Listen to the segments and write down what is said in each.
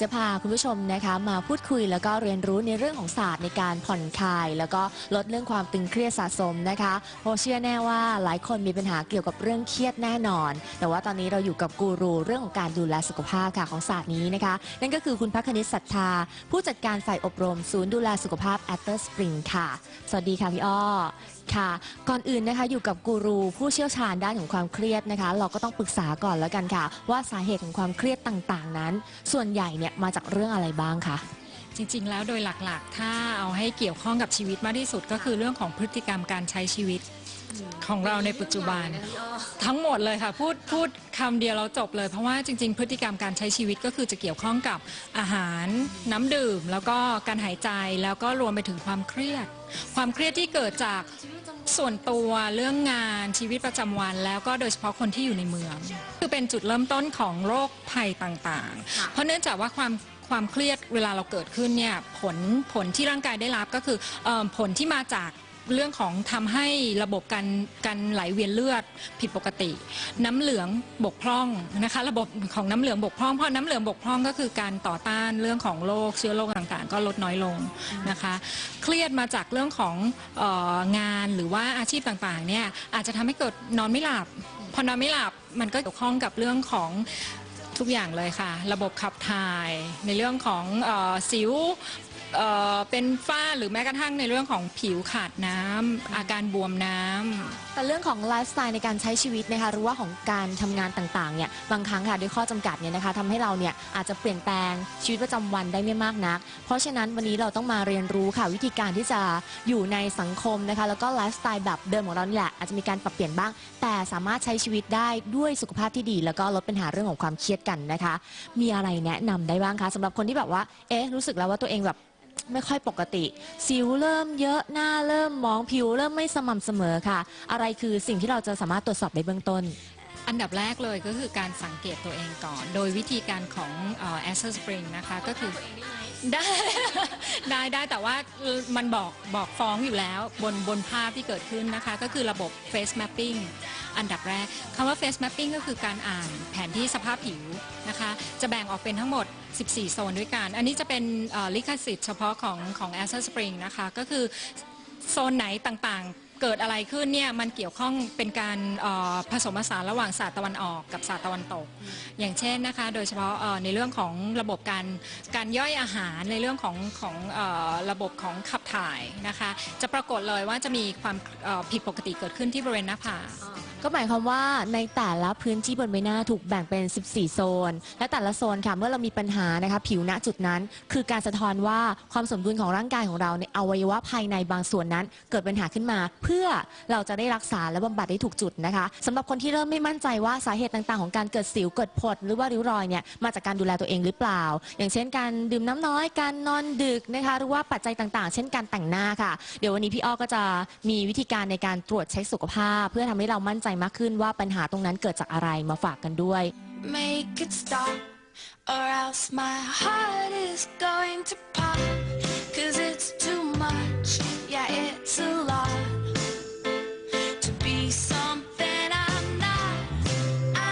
จะพาคุณผู้ชมนะคะมาพูดคุยแล้วก็เรียนรู้ในเรื่องของศาสตร์ในการผ่อนคลาย แล้วก็ลดเรื่องความตึงเครียดสะสมนะคะเพเชื่อแน่ว่าหลายคนมีปัญหาเกี่ยวกับเรื่องเครียดแน่นอน แต่ว่าตอนนี้เราอยู่กับกูรูเรื่องของการดูแลสุขภาพค่ะของศาสตร์นี้นะคะ นั่นก็คือคุณพักคณิตศรัทธา ผู้จัดการฝ่ายอบรม ศูนย์ดูแลสุขภาพ a t t e r Spring ค่ะ สวัสดีค่ะพี่อ้อ ค่ะ ก่อนอื่นนะคะอยู่กับกูรูผู้เชี่ยวชาญด้านของความเครียดนะคะ เราก็ต้องปรึกษาก่อนแล้วกันค่ะ ว่าสาเหตุของความเครียดต่างๆ นั้น ส่วนใหญ่เนี่ยมาจากเรื่องอะไรบ้างคะ จริงๆ แล้วโดยหลักๆ ถ้าเอาให้เกี่ยวข้องกับชีวิตมากที่สุดก็คือเรื่องของพฤติกรรมการใช้ชีวิตของเราในปัจจุบัน ทั้งหมดเลยค่ะ พูดพูดคำเดียวเราจบเลย เพราะว่าจริง ๆ พฤติกรรมการใช้ชีวิตก็คือจะเกี่ยวข้องกับอาหารน้ำดื่ม แล้วก็การหายใจแล้วก็รวมไปถึงความเครียด ความเครียดที่เกิดจาก ส่วนตัวเรื่องงานชีวิตประจำวันแล้วก็โดยเฉพาะคนที่อยู่ในเมือง คือเป็นจุดเริ่มต้นของโรคภัยต่างๆ เพราะเนื่องจากว่าความความเครียดเวลาเราเกิดขึ้นเนี่ยผลผลที่ร่างกายได้รับก็คือเออผลที่มาจาก เรื่องของทำให้ระบบการการไหลเวียนเลือดผิดปกติ น้ำเหลืองบกพร่องนะคะ ระบบของน้ำเหลืองบกพร่องเพราะน้ำเหลืองบกพร่องก็คือการต่อต้านเรื่องของโรคเชื้อโรคต่างๆ ก็ลดน้อยลงนะคะ เครียดมาจากเรื่องของอองานหรือว่าอาชีพต่างๆเนี่ยอาจจะทำให้เกิดนอนไม่หลับพอนอนไม่หลับมันก็เกี่ยวข้องกับเรื่องของทุกอย่างเลยค่ะ ระบบขับถ่ายในเรื่องของออสิว เอ่อเป็นฝ้าหรือแม้กระทั่งในเรื่องของผิวขาดน้ำอาการบวมน้ำ แต่เรื่องของไลฟ์สไตล์ในการใช้ชีวิตนะคะหรือว่าของการทำงานต่างๆเนี่ยบางครั้งค่ะด้วยข้อจำกัดเนี่ยนะคะทำให้เราเนี่ยอาจจะเปลี่ยนแปลงชีวิตประจำวันได้ไม่มากนัก เพราะฉะนั้นวันนี้เราต้องมาเรียนรู้ค่ะวิธีการที่จะอยู่ในสังคมนะคะแล้วก็ไลฟ์สไตล์แบบเดิมของเรานี่แหละอาจจะมีการปรับเปลี่ยนบ้าง แต่สามารถใช้ชีวิตได้ด้วยสุขภาพที่ดี แล้วก็ลดปัญหาเรื่องของความเครียดกันนะคะ มีอะไรแนะนำได้บ้างคะสำหรับคนที่แบบว่าเอ๊ะรู้สึกแล้วว่าตัวเองแบบ ไม่ค่อยปกติ สิวเริ่มเยอะหน้าเริ่มมองผิวเริ่มไม่สม่ำเสมอค่ะ อะไรคือสิ่งที่เราจะสามารถตรวจสอบได้เบื้องต้น อันดับแรกเลยก็คือการสังเกตตัวเองก่อน โดยวิธีการของเอ่อ Asher Spring นะคะก็คือได้ได้ได้แต่ว่ามันบอกบอกฟ้องอยู่แล้วบนบนภาพที่เกิดขึ้นนะคะ ก็คือระบบ face mapping อันดับแรกคำว่า face mapping ก็คือการอ่านแผนที่สภาพผิวนะคะ จะแบ่งออกเป็นทั้งหมด 14 โซนด้วยกัน อันนี้จะเป็นลิขสิทธิ์เฉพาะของของ Asher Spring นะคะ ก็คือโซนไหนต่างๆ เกิดอะไรขึ้นเนี่ยมันเกี่ยวข้องเป็นการออผสมผสานระหว่างศาสตร์ตะวันออกกับศาสตร์ตะวันตก อย่างเช่นนะคะ โดยเฉพาะในเรื่องของระบบการการย่อยอาหารในเรื่องของของออระบบของขับถ่ายนะคะ จะปรากฏเลยว่าจะมีความผิดปกติเกิดขึ้นที่บริเวณหน้าผาก ก็หมายความว่าในแต่ละพื้นที่บนใบหน้าถูกแบ่งเป็น 14 โซน และแต่ละโซนค่ะเมื่อเรามีปัญหานะคะผิวณจุดนั้น คือการสะท้อนว่าความสมดุลของร่างกายของเราในอวัยวะภายในบางส่วนนั้น เกิดปัญหาขึ้นมา เพื่อเราจะได้รักษาและบำบัดได้ถูกจุดนะคะสำหรับคนที่เริ่มไม่มั่นใจว่าสาเหตุต่างๆ ของการเกิดสิวเกิดผดหรือว่าริ้วรอยเนี่ยมาจากการดูแลตัวเองหรือเปล่า อย่างเช่น การดื่มน้ำน้อยการนอนดึกนะคะหรือว่าปัจจัยต่างๆ เช่นการแต่งหน้าค่ะ เดี๋ยววันนี้พี่อ้อก็จะมีวิธีการในการตรวจเช็คสุขภาพ เพื่อทำให้เรามั่นใจมากขึ้นว่าปัญหาตรงนั้นเกิดจากอะไรมาฝากกันด้วย make it stop, or else my heart is going to pop. Cause it's too much, yeah, it's a lot. To be something I'm not.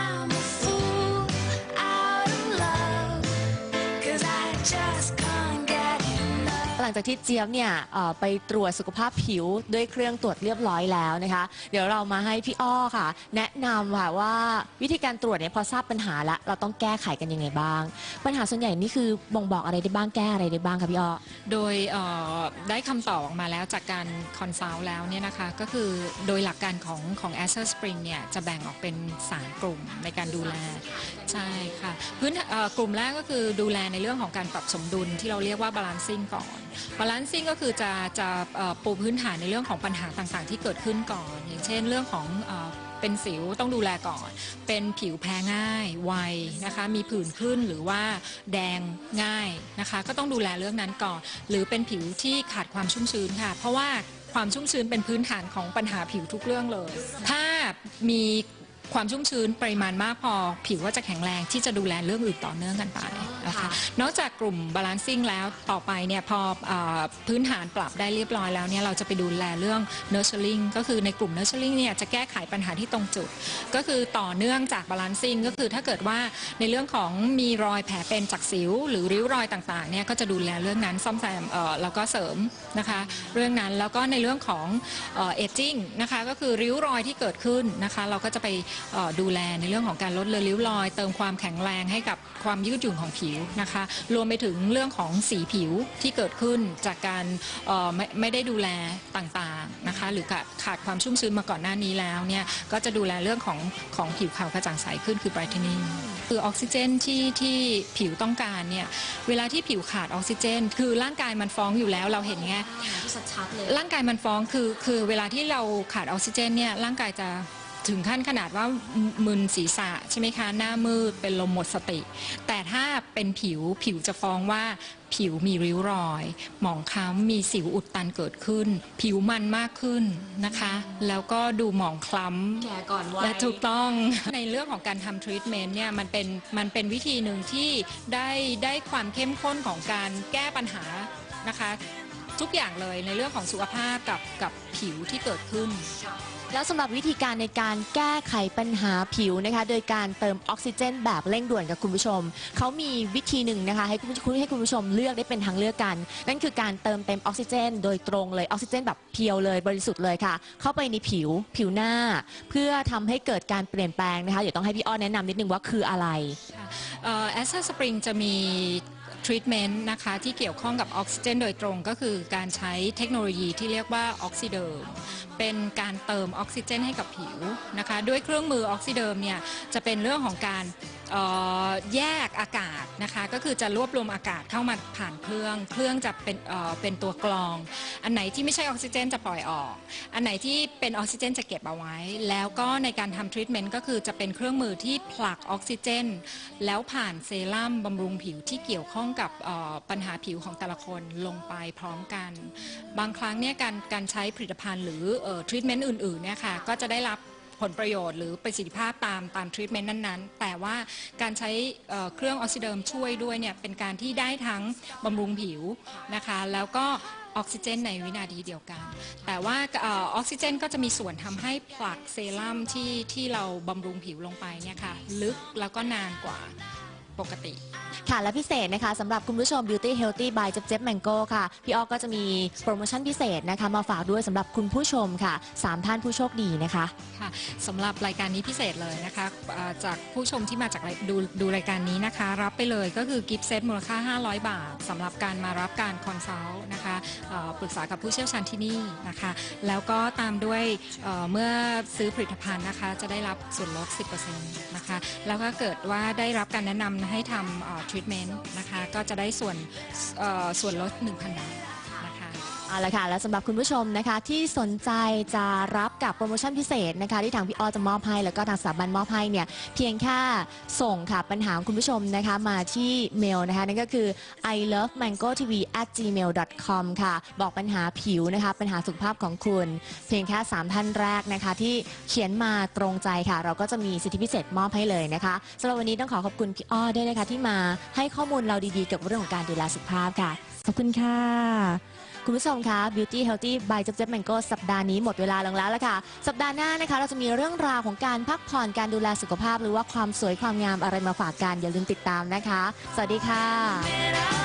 I'm a fool out of love. Cause I just. หลังจากที่เจี๊ยบเนี่ยเอ่อไปตรวจสุขภาพผิวด้วยเครื่องตรวจเรียบร้อยแล้วนะคะ เดี๋ยวเรามาให้พี่อ้อค่ะ แนะนำค่ะว่าวิธีการตรวจเนี่ยพอทราบปัญหาแล้วเราต้องแก้ไขกันยังไงบ้าง ปัญหาส่วนใหญ่นี่คือบ่งบอกอะไรได้บ้างแก้อะไรได้บ้างคะพี่อ้อ โดยเอ่อได้คำตอบออกมาแล้วจากการคอนซัลท์แล้วเนี่ยนะคะ ก็คือโดยหลักการของของ a s h e r Spring เนี่ย จะแบ่งออกเป็น 3 กลุ่มในการดูแล ใช่ค่ะพื้นเอ่อกลุ่มแรกก็คือดูแลในเรื่องของการปรับสมดุลที่เราเรียกว่า balancing ก่อน balancing ก็คือจะจะปูพื้นฐานในเรื่องของปัญหาต่างๆ ที่เกิดขึ้นก่อน อย่างเช่นเรื่องของเป็นสิวต้องดูแลก่อน เป็นผิวแพ้ง่าย ไวนะคะ มีผื่นขึ้นหรือว่าแดงง่ายนะคะ ก็ต้องดูแลเรื่องนั้นก่อน หรือเป็นผิวที่ขาดความชุ่มชื้นค่ะ เพราะว่าความชุ่มชื้นเป็นพื้นฐานของปัญหาผิวทุกเรื่องเลย ถ้ามีความชุ่มชื้นปริมาณมากพอ ผิวก็จะแข็งแรงที่จะดูแลเรื่องอื่นต่อเนื่องกันไป นะคะค่ะนอกจากกลุ่ม balancing แล้วต่อไปเนี่ยพออาพื้นฐานปรับได้เรียบร้อยแล้วเนี่ยเราจะไปดูแลเรื่อง nurturing ก็คือในกลุ่ม nurturing เนี่ยจะแก้ไขปัญหาที่ตรงจุด ก็คือต่อเนื่องจาก balancing ก็คือถ้าเกิดว่าในเรื่องของมีรอยแผลเป็นจากสิว หรือริ้วรอยต่างๆเนี่ยก็จะดูแลเรื่องนั้นซ่อมแซมเอ่อแล้วก็เสริมนะคะเรื่องนั้นแล้วก็ในเรื่องของเอจจิ้งนะคะก็คือริ้วรอยที่เกิดขึ้นนะคะเราก็จะไปเอ่อดูแลในเรื่องของการลดเลือนริ้วรอย เติมความแข็งแรงให้กับความยืดหยุ่นของผิวนะคะ รวมไปถึงเรื่องของสีผิวที่เกิดขึ้นจากการเอ่อไม่ไม่ได้ดูแลต่างๆนะคะ หรือขาดขาดความชุ่มชื้นมาก่อนหน้านี้แล้วเนี่ยก็จะดูแลเรื่องของของผิวขาวกระจ่างใสขึ้นคือ brightening คือออกซิเจนที่ที่ผิวต้องการเนี่ยเวลาที่ผิวขาดออกซิเจน คือร่างกายมันฟ้องอยู่แล้วเราเห็นไงชัดๆเลยร่างกายมันฟ้องคือคือเวลาที่เราขาดออกซิเจนเนี่ยร่างกายจะ ถึงขั้นขนาดว่ามึนศีรษะใช่ไหมคะ หน้ามืดเป็นลมหมดสติ แต่ถ้าเป็นผิวผิวจะฟ้องว่าผิวมีริ้วรอย หมองคล้ำมีสิวอุดตันเกิดขึ้น ผิวมันมากขึ้นนะคะ แล้วก็ดูหมองคล้ำแก่ก่อนวัยและถูกต้องในเรื่องของการทำทรีทเมนต์เนี่ยมันเป็นมันเป็นวิธีหนึ่งที่ได้ได้ความเข้มข้นของการแก้ปัญหานะคะ ทุกอย่างเลยในเรื่องของสุขภาพกับกับผิวที่เกิดขึ้น แล้วสำหรับวิธีการในการแก้ไขปัญหาผิวนะคะ โดยการเติมออกซิเจน แบบเร่งด่วนกับคุณผู้ชม เขามีวิธีหนึ่งนะคะ ให้คุณผู้ให้คุณผู้ชมเลือกได้เป็นทางเลือกกัน นั่นคือการเติมเต็มออกซิเจน โดยตรงเลยออกซิเจน แบบเพียวเลยบริสุทธิ์เลยค่ะ เข้าไปในผิวผิวหน้า เพื่อทำให้เกิดการเปลี่ยนแปลงนะคะเดี๋ยวต้องให้พี่อ้อแนะนำนิดนึงว่าคืออะไรแอสเซสปริงจะมี ทรีทเมนต์นะคะที่เกี่ยวข้องกับออกซิเจนโดยตรงก็คือการใช้เทคโนโลยีที่เรียกว่าออกซิเดิมเป็นการเติมออกซิเจนให้กับผิวนะคะ ด้วยเครื่องมือออกซิเดิมเนี่ยจะเป็นเรื่องของการ แยกอากาศนะคะ ก็คือจะรวบรวมอากาศเข้ามาผ่านเครื่อง เครื่องจะเป็นเป็นตัวกรอง อันไหนที่ไม่ใช่ออกซิเจนจะปล่อยออก อันไหนที่เป็นออกซิเจนจะเก็บเอาไว้ แล้วก็ในการทำทรีทเมนต์ก็คือจะเป็นเครื่องมือที่ผลักออกซิเจน แล้วผ่านเซรั่มบำรุงผิวที่เกี่ยวข้องกับปัญหาผิวของแต่ละคนลงไปพร้อมกัน บางครั้งเนี่ยการการใช้ผลิตภัณฑ์หรือทรีทเมนต์อื่นๆเนี่ยค่ะก็จะได้รับ ผลประโยชน์ หรือประสิทธิภาพตามตามทรีทเมนต์นั้นๆ แต่ว่าการใช้เเครื่องออกซิเดิมช่วยด้วยเนี่ยเป็นการที่ได้ทั้งบำรุงผิวนะคะ แล้วก็ออกซิเจนในวินาทีเดียวกัน แต่ว่าออออกซิเจนก็จะมีส่วนทำให้ผลักเซรั่มที่ที่เราบำรุงผิวลงไปเนี่ยค่ะลึกแล้วก็นานกว่า ปกติ ค่ะและพิเศษนะคะสำหรับคุณผู้ชม Beauty Healthy by เจ๊บแมงโก้ค่ะ พี่อ้อก็จะมีโปรโมชั่นพิเศษนะคะ มาฝากด้วยสำหรับคุณผู้ชมค่ะ 3 ท่านผู้โชคดีนะคะ ค่ะสำหรับรายการนี้พิเศษเลยนะคะเอ่อจากผู้ชมที่มาจากรายดูดูรายการนี้นะคะ รับไปเลยก็คือกิฟต์เซตมูลค่า 500 บาทสำหรับการมารับการคอนซัลท์นะคะเอ่อปรึกษากับผู้เชี่ยวชาญที่นี่นะคะ แล้วก็ตามด้วยเอ่อเมื่อซื้อผลิตภัณฑ์นะคะ จะได้รับส่วนลด 10%นะคะ แล้วก็เกิดว่าได้รับการแนะนำให้ทำทรีทเมนต์นะคะ ก็จะได้ส่วนเอ่อส่วนลด 1,000 บาทนะคะ เอาละค่ะและสำหรับคุณผู้ชมนะคะ ที่สนใจจะรับกับโปรโมชั่นพิเศษนะคะ ที่ทางพี่อ้อจะมอบให้แล้วก็ทางสถาบันมอบให้เนี่ยเพียงแค่ส่งค่ะปัญหาของคุณผู้ชมนะคะมาที่เมลนะคะ นั่นก็คือ i love mango tv at gmail com ค่ะ บอกปัญหาผิวนะคะ ปัญหาสุขภาพของคุณ เพียงแค่ 3 ท่านแรกนะคะ ที่เขียนมาตรงใจค่ะ เราก็จะมีสิทธิพิเศษมอบให้เลยนะคะสำหรับวันนี้ต้องขอขอบคุณพี่อ้อด้วยนะคะที่มาให้ข้อมูลเราดีๆเกี่ยวกับเรื่องของการดูแลสุขภาพค่ะขอบคุณค่ะ คุณผู้ชมคะ Beauty Healthy by เจ๊บแมงโก้สัปดาห์นี้หมดเวลาลงแล้วละค่ะ สัปดาห์หน้านะคะ เราจะมีเรื่องราวของการพักผ่อนการดูแลสุขภาพ หรือว่าความสวยความงามอะไรมาฝากกันอย่าลืมติดตามนะคะ สวัสดีค่ะ